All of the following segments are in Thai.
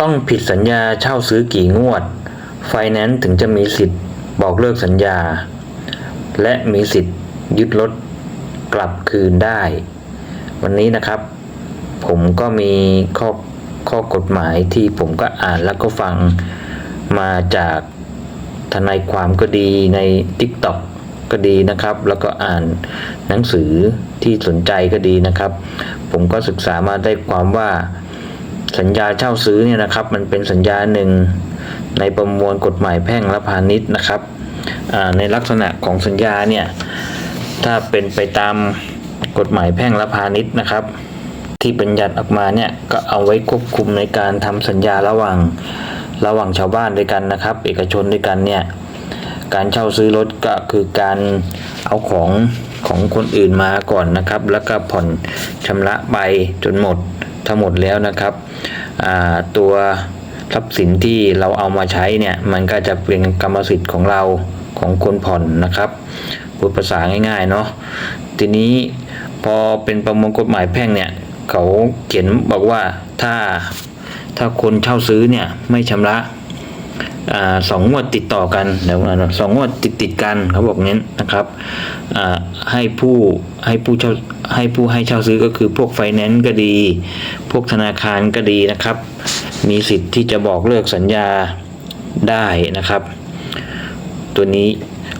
ต้องผิดสัญญาเช่าซื้อกี่งวด ไฟแนนซ์ถึงจะมีสิทธิ์บอกเลิกสัญญา และมีสิทธิ์ยึดรถกลับคืนได้ วันนี้นะครับ ผมก็มีข้อข้อกฎหมายที่ผมก็อ่านแล้วก็ฟังมาจากทนายความก็ดีใน TikTok ก็ดีนะครับ แล้วก็อ่านหนังสือที่สนใจก็ดีนะครับ ผมก็ศึกษามาได้ความว่า สัญญาเช่าซื้อเนี่ยนะครับ มันเป็นสัญญาหนึ่งในประมวลกฎหมายแพ่งและพาณิชย์นะครับในลักษณะของสัญญาเนี่ยถ้าเป็นไปตามกฎหมายแพ่งและพาณิชย์นะครับ ที่บัญญัติออกมาเนี่ยก็เอาไว้ควบคุมในการทำสัญญาระหว่างระหว่างชาวบ้านด้วยกันนะครับ เอกชนด้วยกันเนี่ยการเช่าซื้อรถก็คือการเอาของของคนอื่นมาก่อนนะครับ แล้วก็ผ่อนชำระไปจนหมด ทั้งหมดแล้วนะครับตัวทรัพย์สินที่เราเอามาใช้เนี่ยมันก็จะเป็นกรรมสิทธิ์ของเราของคนผ่อนนะครับพูดภาษาง่ายๆเนาะทีนี้พอเป็นประมวลกฎหมายแพ่งเนี่ยเขาเขียนบอกว่าถ้าถ้าคนเช่าซื้อเนี่ยไม่ชำระ สองงวดติดต่อกันเดี๋ยวสองงวดติดติดกันเขาบอกงี้นะครับให้ผู้ให้ผู้เช่าให้ผู้ให้เช่าซื้อก็คือพวกไฟแนนซ์ก็ดี พวกธนาคารก็ดีนะครับ มีสิทธิ์ที่จะบอกเลิกสัญญาได้นะครับ ตัวนี้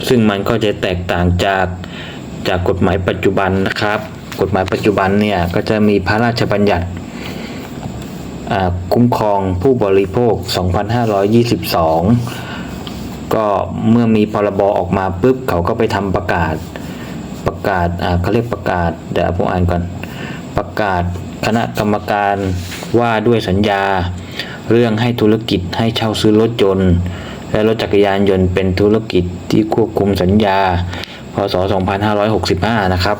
ซึ่งมันก็จะแตกต่างจากจากกฎหมายปัจจุบันนะครับ กฎหมายปัจจุบันเนี่ยก็จะมีพระราชบัญญัติ คุ้มครองผู้บริโภค 2522 ก็เมื่อมีพรบออกมาปุ๊บเขาก็ไปทำประกาศประกาศอาเขาเรียกประกาศเดี๋ยวผมอ่านก่อนประกาศคณะกรรมการว่าด้วยสัญญา เรื่องให้ธุรกิจให้เช่าซื้อรถยนต์ และรถจักรยานยนต์เป็นธุรกิจที่ควบคุมสัญญา พศ 2565 นะครับ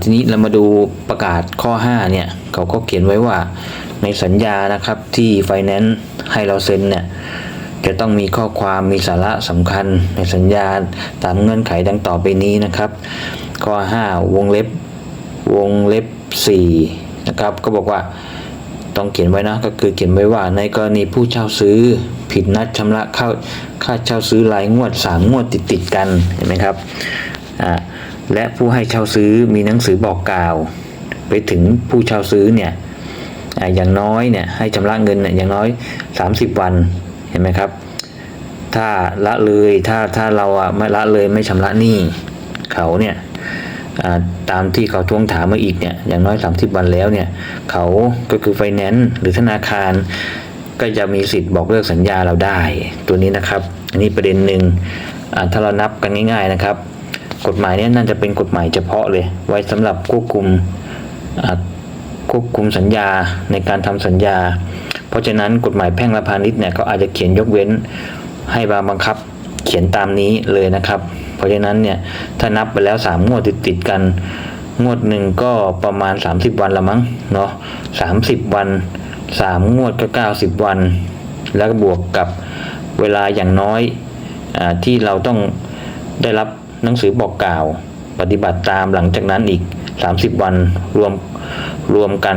ทีนี้เรามาดูประกาศข้อ 5 เนี่ย เขาก็เขียนไว้ว่าในสัญญานะครับที่ไฟแนนซ์ให้เราเซ็นเนี่ยจะต้องมีข้อความมีสาระสำคัญในสัญญาตามเงื่อนไขดังต่อไปนี้นะครับ ข้อ 5 วงเล็บวงเล็บ4นะครับก็บอกว่าต้องเขียนไว้นะก็คือเขียนไว้ว่าในกรณีผู้เช่าซื้อ ผิดนัดชำระค่าค่าเช่าซื้อรายงวดสามงวดติดติดกันเห็นไหมครับอ่า และผู้ให้เช่าซื้อมีหนังสือบอกกล่าว ไปถึงผู้เช่าซื้อเนี่ยอย่างน้อยเนี่ยให้ชำระเงินเนี่ยอย่างน้อย 30 วันเห็นไหมครับ ถ้าละเลยถ้าถ้าเราอะไม่ละเลยไม่ชำระหนี้เขาเนี่ยตามที่เขาทวงถามมาอีกเนี่ยอย่างน้อย 30 วันแล้วเนี่ยเขาก็คือไฟแนนซ์หรือธนาคาร ก็จะมีสิทธิ์บอกเลิกสัญญาเราได้ ตัวนี้นะครับ อันนี้ประเด็นหนึ่งถ้าเรานับกันง่ายๆนะครับ กฎหมายนี้น่าจะเป็นกฎหมายเฉพาะเลย ไว้สำหรับควบคุมควบคุมสัญญาในการทำสัญญา เพราะฉะนั้นกฎหมายแพ่งและพาณิชย์เนี่ยเขาอาจจะเขียนยกเว้นให้บาบังคับเขียนตามนี้เลยนะครับ เพราะฉะนั้นเนี่ยถ้านับไปแล้ว 3 งวดติดติดกัน งวดหนึ่งก็ประมาณ 30 วันละมั้งเนาะ30วัน 3 งวดก็ 90 วัน แล้วก็บวกกับเวลาอย่างน้อยอที่เราต้องได้รับ หนังสือบอกกล่าว ปฏิบัติตามหลังจากนั้นอีก 30 วันรวมรวมกัน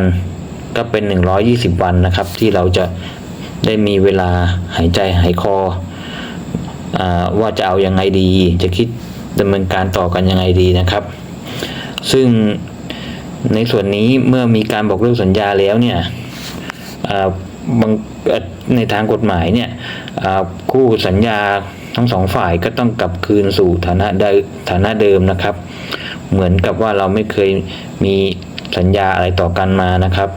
ก็เป็น 120 วันนะครับ ที่เราจะได้มีเวลาหายใจหายคออว่าจะเอาอยัางไงดี จะคิดดำเนินการต่อกันยังไงดีนะครับ ซึ่งในส่วนนี้เมื่อมีการบอกเลิกสัญญาแล้วเนี่ยบางในทางกฎหมายเนี่ย คู่สัญญาทั้งสองฝ่ายก็ต้องกลับคืนสู่ฐานะเดิมฐานะเดิมนะครับ เหมือนกับว่าเราไม่เคยมีสัญญาอะไรต่อกันมานะครับ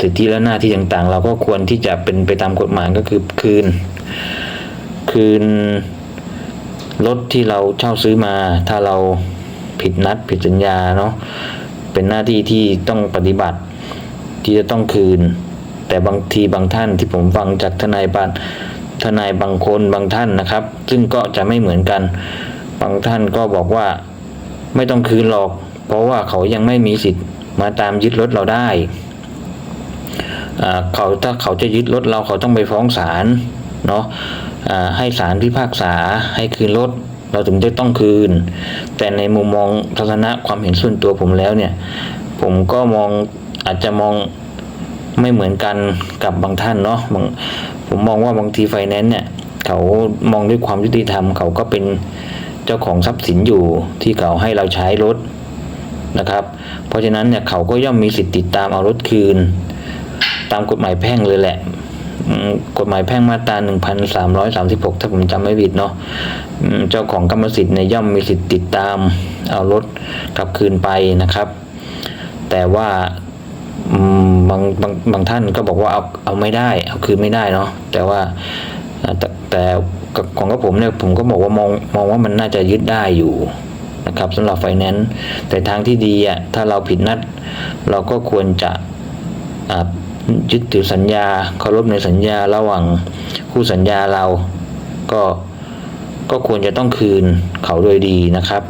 สิทธิและหน้าที่ต่างๆ เราก็ควรที่จะเป็นไปตามกฎหมายก็คือคืน คืนรถที่เราเช่าซื้อมา ถ้าเราผิดนัดผิดสัญญาเนาะเป็นหน้าที่ที่ต้องปฏิบัติที่จะต้องคืน แต่บางทีบางท่านที่ผมฟังจากทนายบ้านทนายบางคนบางท่านนะครับ ซึ่งก็จะไม่เหมือนกัน บางท่านก็บอกว่าไม่ต้องคืนหรอก เพราะว่าเขายังไม่มีสิทธิ์มาตามยึดรถเราได้เขาถ้าเขาจะยึดรถเราเขาต้องไปฟ้องศาลเนาะให้ศาลพิพากษาให้คืนรถเราถึงจะต้องคืน แต่ในมุมมองทัศนะความเห็นส่วนตัวผมแล้วเนี่ย ผมก็มองอาจจะมอง ไม่เหมือนกันกับบางท่านเนาะบางผมมองว่าบางทีไฟแนนซ์เนี่ยเขามองด้วยความยุติธรรม เขาก็เป็นเจ้าของทรัพย์สินอยู่ที่เขาให้เราใช้รถนะครับ เพราะฉะนั้นเนี่ยเขาก็ย่อมมีสิทธิ์ติดตามเอารถคืน ตามกฎหมายแพ่งเลยแหละกฎหมายแพ่งมาตรา 1336 ถ้าผมจำไม่ผิดเนาะเจ้าของกรรมสิทธิ์เนี่ยย่อมมีสิทธิ์ติดตามเอารถกลับคืนไปนะครับ แต่ว่า บางบางบางท่านก็บอกว่าเอาเอาไม่ได้ เอาคืนไม่ได้เนาะแต่ว่าแต่แต่กับของกับผมเนี่ยผมก็บอกว่ามองมองว่ามันน่าจะยึดได้อยู่นะครับสำหรับไฟแนนซ์แต่ทางที่ดีอะถ้าเราผิดนัด เราก็ควรจะยึดถือสัญญาเคารพในสัญญาระหว่างคู่สัญญาเราก็ก็ควรจะต้องคืนเขาโดยดีนะครับ